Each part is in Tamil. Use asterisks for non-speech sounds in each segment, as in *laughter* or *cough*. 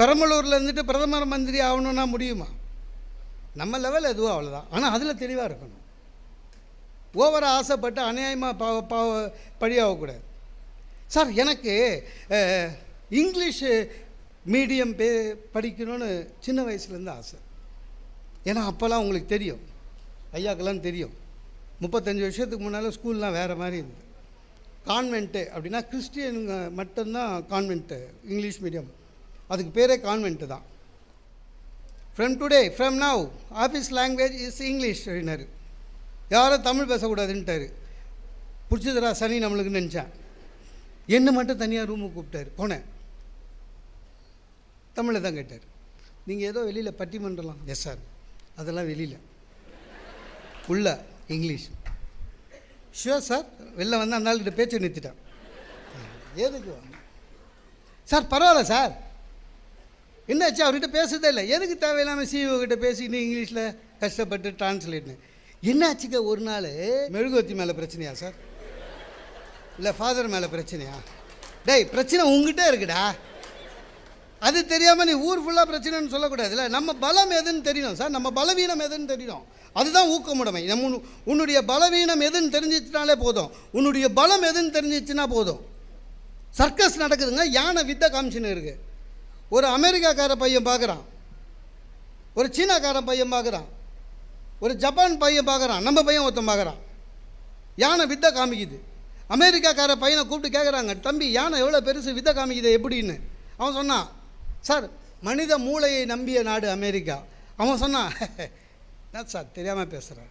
பெரம்பலூரில் இருந்துட்டு பிரதமர் மந்திரி ஆகணும்னா முடியுமா? நம்ம லெவல் எதுவும் அவ்வளோதான் ஆனால் அதில் தெளிவாக இருக்கணும். ஓவராக ஆசைப்பட்டு அநியாயமாக பா பா பழியாகக்கூடாது சார் எனக்கு இங்கிலீஷு மீடியம் பே படிக்கணும்னு சின்ன வயசுலேருந்து ஆசை. ஏன்னா அப்போல்லாம் உங்களுக்கு தெரியும். ஐயாக்கெல்லாம் தெரியும். முப்பத்தஞ்சு வருஷத்துக்கு முன்னால் ஸ்கூல்லாம் வேறு மாதிரி இருந்தது. கான்வென்ட்டு அப்படின்னா கிறிஸ்டியனுங்க மட்டும்தான் கான்வென்ட்டு இங்கிலீஷ் மீடியம். அதுக்கு பேரே கான்வென்ட்டு தான். From today from now office language is English அப்படின்னாரு யாரும் தமிழ் பேசக்கூடாதுன்ட்டாரு. பிடிச்சதுரா சனி நம்மளுக்கு நினச்சேன். என்னை மட்டும் தனியாக ரூமுக்கு கூப்பிட்டாரு. போனேன். தமிழில் தான் கேட்டார். நீங்கள் ஏதோ வெளியில் பட்டிமன்றலாம் எஸ் சார் அதெல்லாம் வெளியில். உள்ள இங்கிலீஷ் ஷுவர் சார் வெளில வந்து அந்த ஆள்கிட்ட பேச்சு நிறுத்திட்டேன். எதுக்கு சார் பரவாயில்ல சார். என்னாச்சு? அவர்கிட்ட பேசுறதே இல்லை. எதுக்கு தேவையில்லாமல் சிஇஓ கிட்ட பேசிக்கிட்டு இங்கிலீஷில் கஷ்டப்பட்டு டிரான்ஸ்லேட்னு என்னாச்சுக்க ஒரு நாள்? மெழுகுவத்தி மேலே பிரச்சனையா சார் இல்லை ஃபாதர் மேலே பிரச்சனையா? டேய் பிரச்சனை உங்ககிட்ட இருக்குடா. அது தெரியாமல் நீ ஊர் ஃபுல்லாக பிரச்சனைன்னு சொல்லக்கூடாதுல்ல. நம்ம பலம் எதுன்னு தெரியணும் சார் நம்ம பலவீனம் எதுன்னு தெரியணும்? அதுதான் ஊக்கமுடைமை நம்ம உன்னுடைய பலவீனம் எதுன்னு தெரிஞ்சிச்சுனாலே போதும். உன்னுடைய பலம் எதுன்னு தெரிஞ்சிச்சுன்னா போதும். சர்க்கஸ் நடக்குதுங்க. யானை வித்தை காமிச்சுன்னு இருக்குது ஒரு அமெரிக்காக்கார பையன் பார்க்குறான். ஒரு சீனாக்கார பையன் பார்க்குறான். ஒரு ஜப்பான் பையன் பார்க்குறான். நம்ம பையன் ஒருத்தன் பார்க்குறான். யானை வித்தை காமிக்குது. அமெரிக்காக்கார பையனை கூப்பிட்டு கேட்குறாங்க தம்பி யானை எவ்வளோ பெருசு வித்தை காமிக்குது எப்படின்னு? அவன் சொன்னான் சார் மனித மூளையை நம்பிய நாடு அமெரிக்கா. அவன் சொன்னான் *laughs* சார் தெரியாமல் பேசுகிறேன்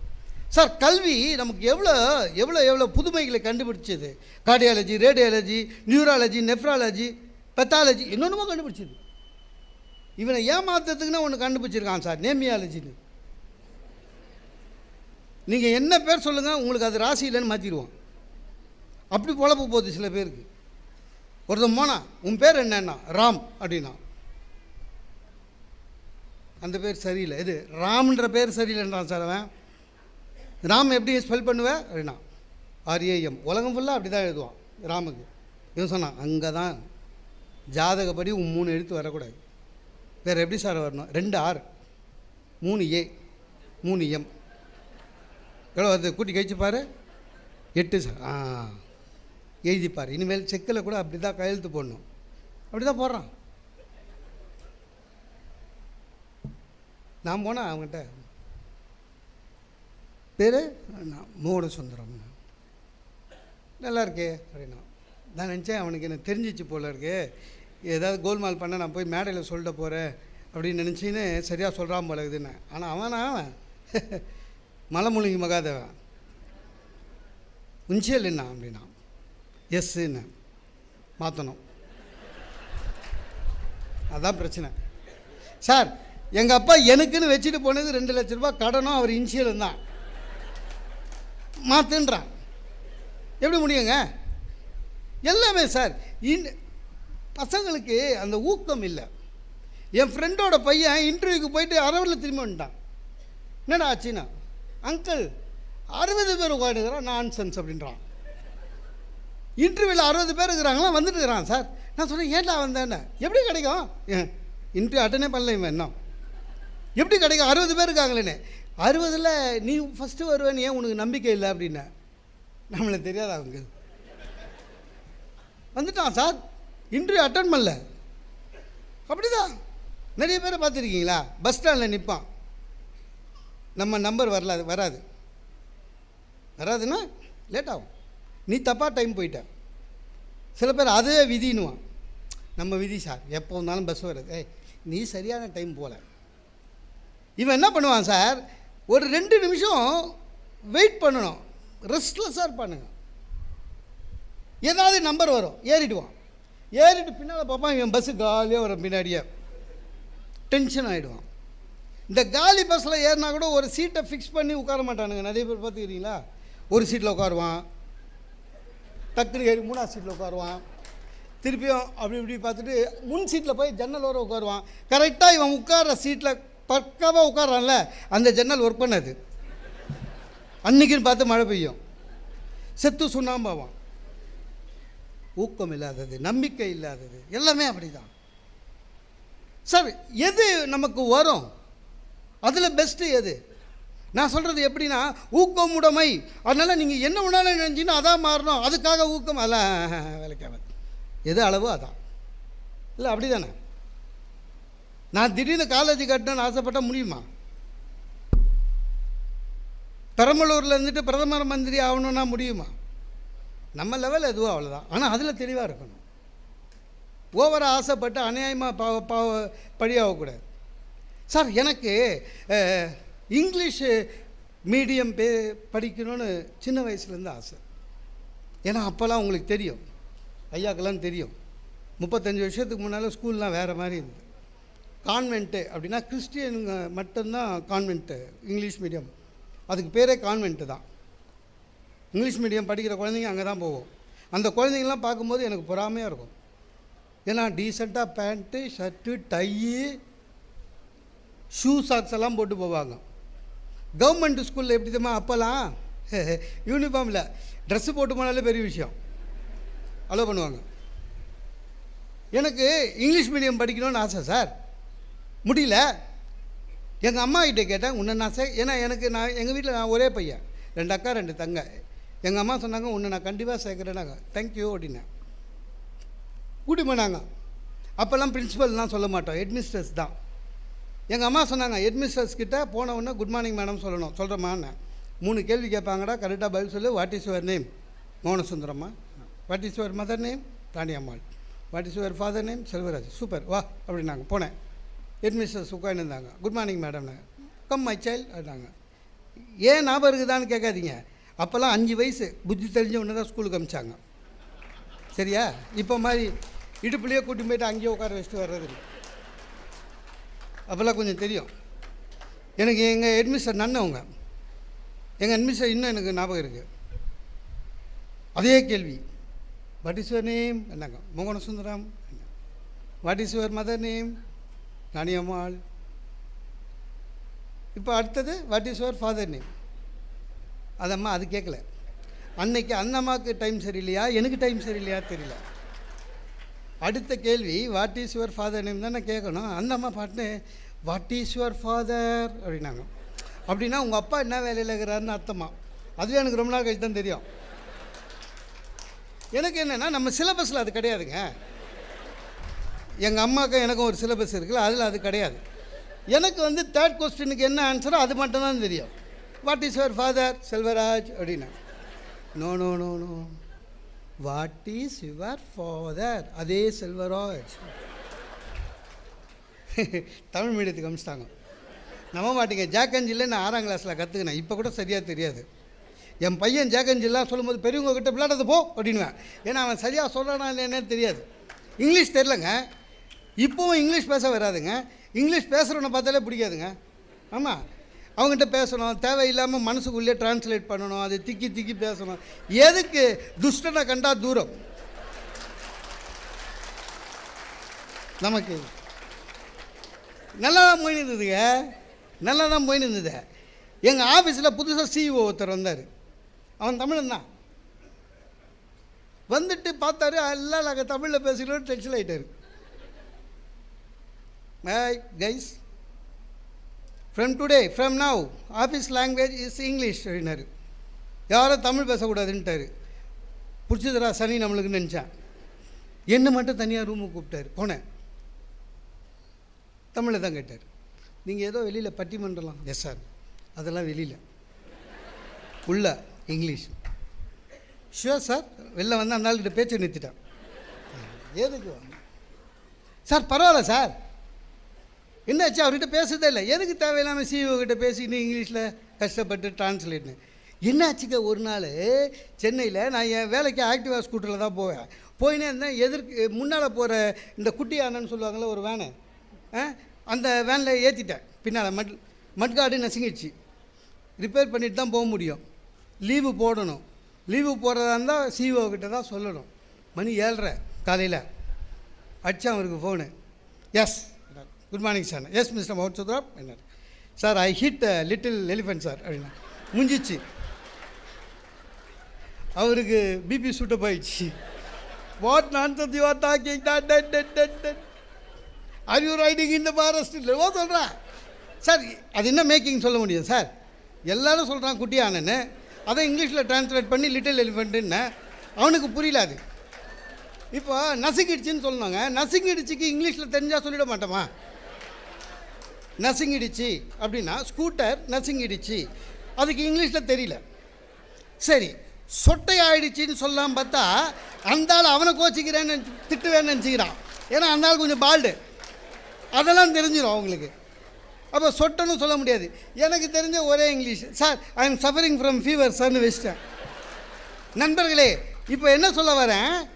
சார் கல்வி நமக்கு எவ்வளோ எவ்வளோ எவ்வளோ புதுமைகளை கண்டுபிடிச்சது? Cardiology radiology neurology nephrology pathology இன்னொன்றுமோ கண்டுபிடிச்சது. இவனை ஏமாத்துறதுக்குன்னு ஒன்று கண்டுபிடிச்சிருக்கான் சார் நேமியாலஜின்னு. நீங்கள் என்ன பேர் சொல்லுங்கள் உங்களுக்கு அது ராசி இல்லைன்னு மாற்றிடுவான் அப்படி பொழப்பு போகுது சில பேருக்கு. ஒருத்தன் போனா உன் பேர் என்னன்னா? ராம் அப்படின்னா. அந்த பேர் சரியில்லை. இது ராம்ன்ற பேர் சரியில்லைன்றான் சார் அவன். ராம் எப்படி ஸ்பெல் பண்ணுவேன் அப்படின்னா ஆர்ஏஎம் உலகம் ஃபுல்லாக அப்படி தான் எழுதுவான் ராமுக்கு. இவன் சொன்னான் அங்கே தான் ஜாதகப்படி மூணு எழுத்து வரக்கூடாது. வேறு எப்படி சார் வரணும்? ரெண்டு ஆர் மூணு ஏ மூணு எம் எவ்வளோ வருது? கூட்டி கழிச்சு பாரு. எட்டு சார் ஆ. எழுதிப்பார் இனிமேல் செக்கில் கூட அப்படி தான் கையெழுத்து போடணும். அப்படி தான் போடுறான். நான் போனேன் அவங்ககிட்ட பேர்? மோட சுந்தரம். நல்லா இருக்கே அப்படின்னா. நான் நினச்சேன் அவனுக்கு எனக்கு தெரிஞ்சிச்சு போல இருக்கு. ஏதாவது கோல்மால் பண்ண நான் போய் மேடையில் சொல்லிட போகிறேன் அப்படின்னு நினச்சின்னு சரியாக சொல்கிறான் போல இருக்குதுன்னு. ஆனால் அவனா அவன். மலைமொழிங்க மகாதேவன். உஞ்சியல் என்ன அப்படின்னா? எஸ்ன்னு. மாற்றணும் அதான் பிரச்சனை. சார் எங்கள் அப்பா எனக்குன்னு வச்சுட்டு போனது ரெண்டு லட்ச ரூபாய் கடனும் அவர் இன்சியலும் தான். மாற்றுன்றான் எப்படி முடியுங்க? எல்லாமே சார் இன் பசங்களுக்கு அந்த ஊக்கம் இல்லை. என் ஃப்ரெண்டோட பையன் இன்டர்வியூக்கு போயிட்டு அறுபதில் திரும்பி வந்துட்டான். என்னடா ஆச்சுன்னா அங்கிள் அறுபது பேர் உட்காந்துக்கிறான் நான் சென்ஸ் அப்படின்றான். இன்டர்வியூவில் அறுபது பேர் இருக்கிறாங்களா வந்துட்டு இருக்கிறான் சார். நான் சொன்னேன் ஏன்டா வந்தேன்னு? எப்படி கிடைக்கும்? இன்டர்வியூ அட்டனே பண்ணல இவன் இன்னும். எப்படி கிடைக்கும்? அறுபது பேர் இருக்காங்களேன்னு. அறுபதில் நீ ஃபஸ்ட்டு வருவேன்னு ஏன் உனக்கு நம்பிக்கை இல்லை அப்படின்ன? நம்மளுக்கு தெரியாது அவங்க வந்துட்டான் சார். இன்டர்வியூ அட்டன் பண்ணல. அப்படிதான். நிறைய பேரை பார்த்துருக்கீங்களா? பஸ் ஸ்டாண்டில் நிற்பான் நம்ம நம்பர் வரல அது வராது. வராதுன்னா லேட் ஆகும். நீ தப்பாக டைம் போயிட்ட. சில பேர் அதுவே விதின்னுவான். நம்ம விதி சார் எப்போ வந்தாலும் பஸ் வராது. ஏய் நீ சரியான டைம் போகல இவன் என்ன பண்ணுவான் சார் ஒரு ரெண்டு நிமிஷம் வெயிட் பண்ணணும். ரெஸ்ட்லெஸ்ஸாக இருப்பானுங்க. ஏதாவது நம்பர் வரும். ஏறிடுவான் ஏறிட்டு பின்னால் பார்ப்பான் இவன் பஸ்ஸு காலியாக வரும் பின்னாடியே. டென்ஷன் ஆகிடுவான் இந்த காலி பஸ்ஸில் ஏறினா கூட ஒரு சீட்டை ஃபிக்ஸ் பண்ணி உட்கார மாட்டானுங்க. நிறைய பேர் பார்த்துக்கிறீங்களா? ஒரு சீட்டில் உட்காருவான். டக்குனு ஏறி மூணாவது சீட்டில் உட்காருவான். திருப்பியும் அப்படி இப்படி பார்த்துட்டு முன் சீட்டில் போய் ஜன்னல் வர உட்காருவான் கரெக்டாக இவன் உட்கார்ற சீட்டில் பக்காவாக உட்காரான்ல அந்த ஜன்னல் ஒர்க் பண்ணாது. அன்னைக்குன்னு பார்த்து மழை பெய்யும். செத்து சுண்ணாம்பாவான் ஊக்கம் இல்லாதது நம்பிக்கை இல்லாதது எல்லாமே அப்படிதான். சார் எது நமக்கு வரும்? அதில் பெஸ்ட்டு எது? நான் சொல்கிறது எப்படின்னா ஊக்கம் உடைமை. அதனால் நீங்கள் என்ன உணாலும் நினைஞ்சின்னா அதான் மாறணும். அதுக்காக ஊக்கம் அதெல்லாம் வேலைக்காக எது அளவோ அதான். இல்லை அப்படி தானே நான் திடீர்னு காலேஜ் கட்டணும்னு ஆசைப்பட்டால் முடியுமா? பெரம்பலூரில் இருந்துட்டு பிரதமர் மந்திரி ஆகணும்னா முடியுமா? நம்ம லெவல் எதுவோ அவ்வளோதான் ஆனால் அதில் தெளிவாக இருக்கணும். ஓவராக ஆசைப்பட்டு அநியாயமாக பா பா பழியாகக்கூடாது சார் எனக்கு இங்கிலீஷு மீடியம் பே படிக்கணும்னு சின்ன வயசுலேருந்து ஆசை. ஏன்னா அப்போல்லாம் உங்களுக்கு தெரியும். ஐயாக்கெல்லாம் தெரியும். முப்பத்தஞ்சு வருஷத்துக்கு முன்னால் ஸ்கூல்லாம் வேறு மாதிரி இருந்தது. கான்வென்ட்டு அப்படின்னா கிறிஸ்டியனுங்க மட்டும்தான் கான்வென்ட்டு இங்கிலீஷ் மீடியம் அதுக்கு பேரே கான்வென்ட்டு தான். இங்கிலீஷ் மீடியம் படிக்கிற குழந்தைங்க அங்கே தான் போவோம். அந்த குழந்தைங்களாம் பார்க்கும்போது எனக்கு பொறாமையாக இருக்கும். ஏன்னா டீசெண்டாக pant shirt tie shoe socks எல்லாம் போட்டு போவாங்க. கவர்மெண்ட் ஸ்கூலில் எப்படி தெரியுமா அப்போல்லாம் யூனிஃபார்மில் ட்ரெஸ்ஸு போட்டு போனாலே பெரிய விஷயம். அலோவ் பண்ணுவாங்க. எனக்கு இங்கிலீஷ் மீடியம் படிக்கணும்னு ஆசை சார். முடியல. எங்கள் அம்மா கிட்டே கேட்டேன் உன்னை நான் சே ஏன்னா எனக்கு நான் எங்கள் வீட்டில் நான் ஒரே பையன் ரெண்டு அக்கா ரெண்டு தங்க. எங்கள் அம்மா சொன்னாங்க உன்னை நான் கண்டிப்பாக சேர்க்குறேன்னாங்க தேங்க்யூ அப்படின்னேன். கூட்டி போனாங்க. அப்போல்லாம் பிரின்ஸிபல்லாம் சொல்ல மாட்டோம் ஹெட்மிஸ்டர்ஸ் தான். எங்கள் அம்மா சொன்னாங்க ஹெட்மிஸ்டர்ஸ் கிட்டே போனவுடனே குட் மார்னிங் மேடம் சொல்லணும். சொல்கிறமான்னு மூணு கேள்வி கேட்பாங்கடா கரெக்டாக பதில் சொல்லு. What is your name மோகனசுந்தரம்மா. What is your mother name Thaniyammal. Ammal what is your father name Selvaraj. Super வா அப்படின்னாங்க. போனேன். ஹெட்மிஸ்டர்ஸ் உட்காந்துருந்தாங்க குட் மார்னிங் மேடம்னு கம் மை சைல்டு அப்படின்னாங்க. ஏன் ஞாபகம் இருக்குதான்னு கேட்காதீங்க. அப்போல்லாம் அஞ்சு வயசு. புத்தி தெரிஞ்ச ஒன்று தான் ஸ்கூலுக்கு அமிச்சாங்க. சரியா? இப்போ மாதிரி இடுப்புலேயே கூட்டி போயிட்டு அங்கேயே உட்கார வச்சுட்டு வர்றது அப்போல்லாம் கொஞ்சம் தெரியும். எனக்கு எங்கள் ஹெட்மிஸ்டர் நன்னவங்க எங்கள் ஹெட்மிஸ்டர் இன்னும் எனக்கு ஞாபகம் இருக்குது அதே கேள்வி. வாட் இஸ் யுவர் நேம் என்னங்க மோகன Sundaram what is your mother name Raniyammal இப்போ அடுத்தது what is your father name அதம்மா அது கேட்கல அன்னைக்கு அந்த அம்மாவுக்கு டைம் சரியில்லையா? எனக்கு டைம் சரியில்லையா? தெரியல. அடுத்த கேள்வி what is your father name தானே கேட்கணும் அந்த அம்மா பாட்டுன்னு வாட் இஸ் யுவர் ஃபாதர் அப்படின்னாங்க. அப்படின்னா உங்கள் அப்பா என்ன வேலையில் இருக்கிறாருன்னு அர்த்தமா. அதுவே எனக்கு ரொம்ப நாள் கழிச்சு தான் தெரியும். எனக்கு என்னென்னா நம்ம சிலபஸில் அது கிடையாதுங்க. எங்கள் அம்மாவுக்கும் எனக்கும் ஒரு சிலபஸ் இருக்குல்ல அதில் அது கிடையாது. எனக்கு வந்து தேர்ட் கொஸ்டினுக்கு என்ன ஆன்சரோ அது மட்டும்தான் தெரியும். What is your father Selvaraj அப்படின்னா no no no no what is your father அதே செல்வராஜ் *laughs* தமிழ் மீடியத்துக்கு அமிச்சிட்டாங்க. நம்ப மாட்டீங்க. ஜாக்கஞ்சில் நான் ஆறாம் கிளாஸில் கற்றுக்கினேன் இப்போ கூட சரியாக தெரியாது. என் பையன் ஜாக்கஞ்சில்லாம் சொல்லும்போது பெரியவங்க கிட்ட விளையாடுறது போ அப்படின்னுவேன். ஏன்னா அவன் சரியாக சொல்கிறானா என்னன்னு தெரியாது. இங்கிலீஷ் தெரிலங்க இப்போவும் இங்கிலீஷ் பேச வராதுங்க. இங்கிலீஷ் பேசுகிறவனை பார்த்தாலே பிடிக்காதுங்க. ஆமாம் அவங்ககிட்ட பேசணும். தேவையில்லாமல் மனசுக்குள்ளேயே டிரான்ஸ்லேட் பண்ணணும். அதை திக்கி திக்கி பேசணும். எதுக்கு துஷ்டனை கண்டா தூரம்? நமக்கு. நல்லா தான் போயின்னு இருந்ததுங்க. நல்லா தான் போயின்னு இருந்தது. எங்கள் ஆஃபீஸில் புதுசாக சிஇஓ ஒருத்தர் வந்தார். அவன் தமிழன் தான். வந்துட்டு பார்த்தாரு. எல்லாம் நாங்கள் தமிழில் பேசிக்கிறோம் டென்ஷன் ஆகிட்டார் Hey guys, from today, from now, office language is English அப்படின்னாரு யாரும் தமிழ் பேசக்கூடாதுன்ட்டாரு. பிடிச்சதுரா சனி நம்மளுக்கு நினச்சேன் என்னை மட்டும் தனியாக ரூமுக்கு கூப்பிட்டாரு. போனேன். தமிழில் தான் கேட்டார். நீங்கள் ஏதோ வெளியில் பட்டிமன்றலாம். எஸ் சார் அதெல்லாம் வெளியில். உள்ள இங்கிலீஷ் ஷுவர் சார் வெளில வந்து அந்த ஆள்கிட்ட பேச்சு நிறுத்திட்டேன். எதுக்கு சார் பரவாயில்ல சார் என்னாச்சு? அவர்கிட்ட பேசுறதே இல்லை. எதுக்கு தேவையில்லாமல் சிஇஓ கிட்ட பேசிக்கிட்டு இங்கிலீஷில் கஷ்டப்பட்டு டிரான்ஸ்லேட்னு என்னாச்சுக்க ஒரு நாள்? சென்னையில் நான் என் வேலைக்கு ஆக்டிவா ஸ்கூட்டரில் தான் போவேன். போயினே இருந்தேன். எதிர்க்கு முன்னால் போகிற இந்த குட்டி யானைன்னு சொல்லுவாங்கள்ல ஒரு வேனை. ஆ, அந்த வேனில் ஏற்றிட்டேன் பின்னால் மட் மட்காடு நசுங்கிடுச்சு. ரிப்பேர் பண்ணிட்டு தான் போக முடியும். லீவு போடணும். லீவு போடுறதா இருந்தால் சிஓ கிட்ட தான் சொல்லணும். மணி ஏழ்ரை காலையில். அடித்தான் அவருக்கு phone yes good morning sir yes mister மோகன் சுத்ரா என்ன sir I hit little elephant sir அப்படின்னா முடிஞ்சிச்சு அவருக்கு பிபி சூட்டப் போயிடுச்சு வாட் நான் you are are you riding இந்த ஃபாரஸ்ட் ஓ சொல்கிறா சார் அது என்ன மேக்கிங் சொல்ல முடியும் சார் எல்லாரும் சொல்கிறான் குட்டி ஆனன்னு. அதை இங்கிலீஷில் டிரான்ஸ்லேட் பண்ணி லிட்டில் எலிஃபெண்ட்டுன்னு அவனுக்கு புரியல அது. இப்போ நசுங்கிடுச்சின்னு சொல்லணுங்க நசுங்கிடுச்சிக்கு இங்கிலீஷில் தெரிஞ்சால் சொல்லிட மாட்டோமா? நசுங்கிடுச்சு அப்படின்னா ஸ்கூட்டர் நசுங்கிடுச்சு. அதுக்கு இங்கிலீஷில் தெரியல. சரி சொட்டை ஆயிடுச்சின்னு சொல்லாமல் பார்த்தா அந்த ஆள் அவனை கோச்சிக்கிறேன்னு திட்டுவேன்னு நினச்சிக்கிறான். ஏன்னா அந்த ஆள் கொஞ்சம் பால்டு அதெல்லாம் தெரிஞ்சிடும் அவங்களுக்கு. அப்போ சொட்டன்னு சொல்ல முடியாது. எனக்கு தெரிஞ்ச ஒரே English. Sir I am suffering from fever சார்னு வச்சிட்டேன். நண்பர்களே இப்போ என்ன சொல்ல வரேன்?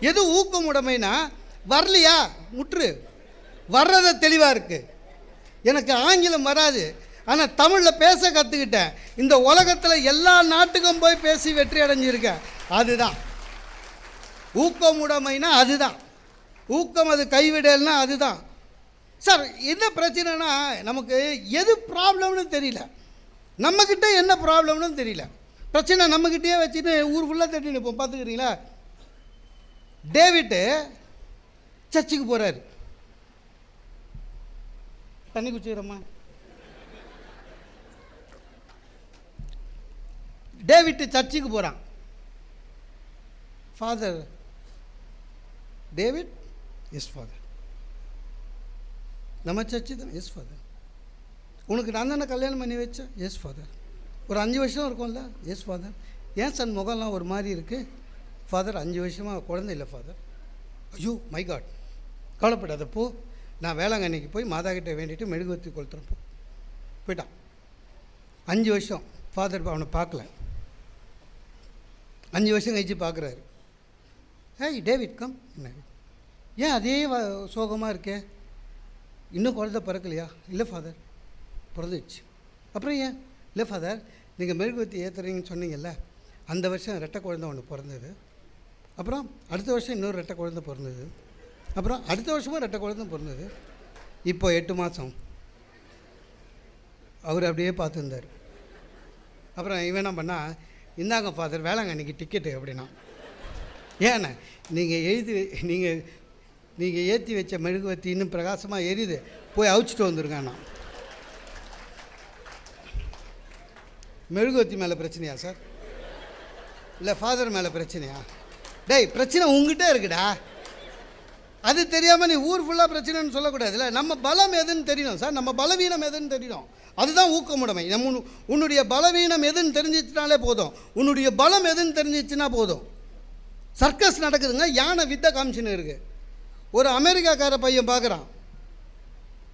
எது ஊக்கம் உடைமைனா வரலையா? முற்று. வர்றதை தெளிவாக இருக்குது எனக்கு ஆங்கிலம் வராது. ஆனால் தமிழில் பேச கற்றுக்கிட்டேன் இந்த உலகத்தில் எல்லா நாட்டுக்கும் போய் பேசி வெற்றி அடைஞ்சிருக்கேன். அதுதான். ஊக்கமுடைமைனா அதுதான். ஊக்கம் அது கைவிடல்னா அதுதான். சார் என்ன பிரச்சனைனா நமக்கு எது ப்ராப்ளம்னு தெரியல. நம்மக்கிட்ட என்ன ப்ராப்ளம்னு தெரியல. பிரச்சனை நம்மக்கிட்டே வச்சுட்டு ஊர் ஃபுல்லாக தட்டி நிற்போம் பார்த்துக்கிறீங்களா? டேவிட்டு சர்ச்சுக்கு போகிறாரு தண்ணி குச்சிக்கிறோமா டேவிட்டு சர்ச்சுக்கு போகிறான் ஃபாதர் டேவிட் எஸ் ஃபாதர் நம்ம சர்ச்சு தான்? எஸ் ஃபாதர் உனக்கு நான் தானே கல்யாணம் பண்ணி வச்சேன்? எஸ் ஃபாதர் ஒரு அஞ்சு வருஷம் இருக்கும்ல? எஸ் ஃபாதர் ஏன் சன் முகம்லாம் ஒரு மாதிரி இருக்குது ஃபாதர் அஞ்சு வருஷமாக குழந்தை இல்லை ஃபாதர் ஐயோ மை காட் கவலைப்படாத போ. நான் வேளாங்கண்ணிக்கு போய் மாதா கிட்டே வேண்டிட்டு மெழுகுவர்த்தி கொளுத்துறேன் போயிட்டான். அஞ்சு வருஷம் ஃபாதர் அவனை பார்க்கல. அஞ்சு வருஷம் கழிச்சு பார்க்குறாரு. ஏய் டேவிட் கம் என்ன ஏன் அதே சோகமாக இருக்கே? இன்னும் குழந்தை பிறக்கலையா? இல்லை ஃபாதர் பிறந்துச்சு அப்புறம் ஏன்? இல்லை ஃபாதர் நீங்கள் மெழுகுவர்த்தி ஏற்றுறீங்கன்னு சொன்னீங்கல்ல அந்த வருஷம் ரெட்டை குழந்தை ஒன்று பிறந்தது. அப்புறம் அடுத்த வருஷம் இன்னொரு ரெட்டை குழந்தை பிறந்தது. அப்புறம் அடுத்த வருஷமும் ரெட்டை குழந்தை பிறந்தது. இப்போ எட்டு மாதம் அவர் அப்படியே பார்த்துருந்தார். அப்புறம் இவன் என்ன பண்ணால் இந்தாங்க ஃபாதர் வேளாங்கண்ணிக்கு டிக்கெட்டு அப்படின்னா. ஏண்ணே நீங்கள் எழுதி நீங்கள் நீங்கள் ஏற்றி வச்ச மெழுகுவர்த்தி இன்னும் பிரகாசமாக எரியுது. போய் அவிச்சிட்டு நான் மெழுகுவர்த்தி மேலே பிரச்சனையா சார் இல்லை ஃபாதர் மேலே பிரச்சனையா? டேய் பிரச்சனை உங்ககிட்ட இருக்குடா. அது தெரியாமல் நீ ஊர் ஃபுல்லாக பிரச்சனைன்னு சொல்லக்கூடாதுல்ல. நம்ம பலம் எதுன்னு தெரியணும் சார். நம்ம பலவீனம் எதுன்னு தெரியணும். அதுதான் ஊக்கமுடைமை. நம்ம உன்னுடைய பலவீனம் எதுன்னு தெரிஞ்சிச்சுனாலே போதும். உன்னுடைய பலம் எதுன்னு தெரிஞ்சிச்சுன்னா போதும். சர்க்கஸ் நடக்குதுங்க. யானை வித்த காமிச்சின்னு இருக்குது ஒரு அமெரிக்காக்கார பையன் பார்க்குறான்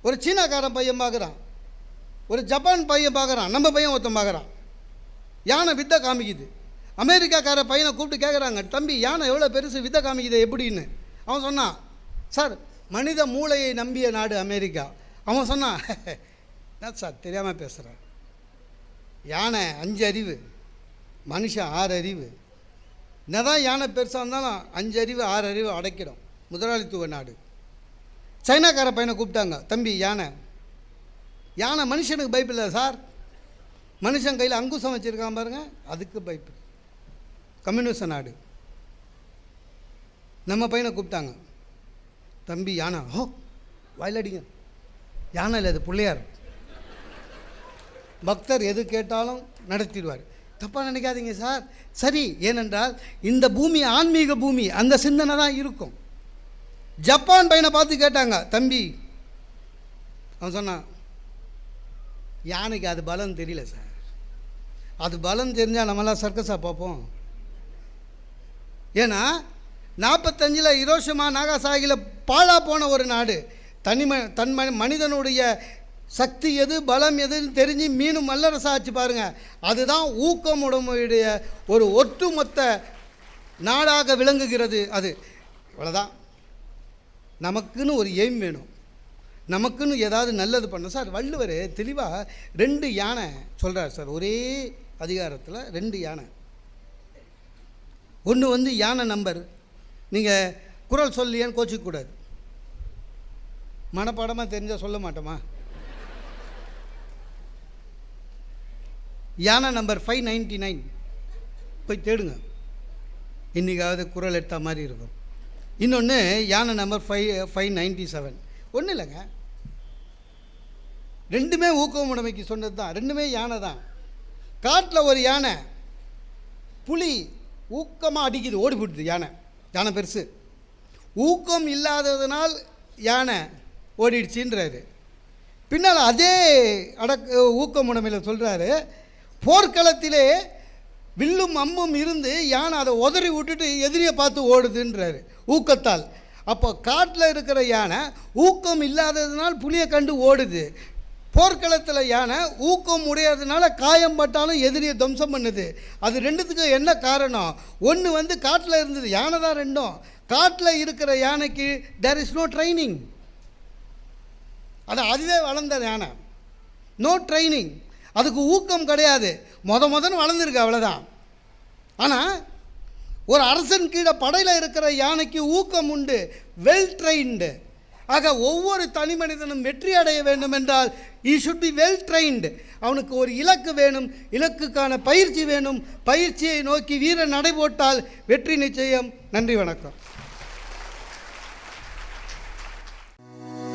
ஒரு சீனாக்கார பையன் பார்க்குறான் ஒரு ஜப்பான் பையன் பார்க்குறான் நம்ம பையன் ஒருத்தன் பார்க்குறான் யானை வித்த காமிக்குது. அமெரிக்காக்கார பையனை கூப்பிட்டு கேட்குறாங்க தம்பி யானை எவ்வளோ பெருசு வித்த காமிக்குது எப்படின்னு? அவன் சொன்னான் சார் மனித மூளையை நம்பிய நாடு அமெரிக்கா. அவன் சொன்னான் என்ன சார் தெரியாமல் பேசுகிறேன் யானை அஞ்சு அறிவு. மனுஷன் ஆறு அறிவு. என்னதான் யானை பெருசாக இருந்தாலும் அஞ்சு அறிவு ஆறு அறிவு அடைக்கிடும். முதலாளித்துவ நாடு. சைனாக்கார பையனை கூப்பிட்டாங்க தம்பி யானை. யானை மனுஷனுக்கு பயப்பில்லை சார். மனுஷன் கையில் அங்குசம் வச்சுருக்கான் பாருங்கள் அதுக்கு பயப்பு. கம்யூனிஸ்ட் நாடு. நம்ம பையனை கூப்பிட்டாங்க. தம்பி யானை. ஓ வயலடிங்க. யானை இல்லை அது பிள்ளையார். பக்தர் எது கேட்டாலும் நடத்திடுவார். தப்பாக நினைக்காதீங்க சார். சரி ஏனென்றால் இந்த பூமி ஆன்மீக பூமி அந்த சிந்தனை தான் இருக்கும். ஜப்பான் பையனை பார்த்து கேட்டாங்க தம்பி அவன் சொன்னான் யானைக்கு அது பலம் தெரியல சார். அது பலம் தெரிஞ்சால் நம்மளாம் சர்க்கஸாக பார்ப்போம். ஏன்னா நாற்பத்தஞ்சில் இரோஷமா நாகாசாகியில் பாழா போன ஒரு நாடு. தனிம தன் ம மனிதனுடைய சக்தி எது பலம் எதுன்னு தெரிஞ்சு மீனும் மல்லரசா ஆச்சு பாருங்கள் அதுதான் ஊக்கமுடமையுடைய ஒரு ஒட்டுமொத்த நாடாக விளங்குகிறது அது. இவ்வளோதான் நமக்குன்னு ஒரு எய்ம் வேணும். நமக்குன்னு ஏதாவது நல்லது பண்ண சார் வள்ளுவர் தெளிவாக ரெண்டு யானை சொல்கிறார் சார். ஒரே அதிகாரத்தில் ரெண்டு யானை. ஒன்று வந்து யானை நம்பர் நீங்கள் குரல் சொல்லியான்னு கோச்சிக்கூடாது மனப்பாடமாக தெரிஞ்சால் சொல்ல மாட்டோமா? யானை நம்பர் ஃபைவ் நைன்டி நைன் போய் தேடுங்க. இன்றைக்காவது குரல் எடுத்த மாதிரி இருக்கும். இன்னொன்று யானை number five five ninety seven ஒன்றும் இல்லைங்க. ரெண்டுமே ஊக்கமுடைமைக்கு சொன்னது தான். ரெண்டுமே யானை தான். காட்டில் ஒரு யானை புலி ஊக்கமாக அடிக்குது. ஓடி போட்டுது யானை. யானை பெருசு. ஊக்கம் இல்லாததுனால் யானை ஓடிடுச்சின்றாரு. பின்னால் அதே அடக் ஊக்கமுடைமையில் சொல்கிறாரு போர்க்களத்திலே வில்லும் அம்பும் இருந்து யானை அதை உதறி விட்டுட்டு எதிரியை பார்த்து ஓடுதுன்றாரு. ஊக்கத்தால். அப்போ காட்டில் இருக்கிற யானை ஊக்கம் இல்லாததுனால் புளியை கண்டு ஓடுது. போர்க்களத்தில் யானை ஊக்கம் உடையதுனால காயம் பட்டாலும் எதிரியை துவம்சம் பண்ணுது. அது ரெண்டுத்துக்கும் என்ன காரணம்? ஒன்று வந்து காட்டில் இருந்தது யானை தான் ரெண்டும். காட்டில் இருக்கிற யானைக்கு தேர் இஸ் நோ ட்ரைனிங் அது அதுவே வளர்ந்த யானை. நோ ட்ரைனிங் அதுக்கு ஊக்கம் கிடையாது. மொத முதன்னு வளர்ந்துருக்கு அவ்வளோதான் ஆனால் ஒரு அரசன் கீழே படையில் இருக்கிற யானைக்கு ஊக்கம் உண்டு. வெல் ட்ரைன்டு ஆக ஒவ்வொரு தனி மனிதனும் வெற்றி அடைய வேண்டும் என்றால் he should be well trained அவனுக்கு ஒரு இலக்கு வேணும். இலக்குக்கான பயிற்சி வேணும். பயிற்சியை நோக்கி வீரன் நடை போட்டால் வெற்றி நிச்சயம். நன்றி வணக்கம்.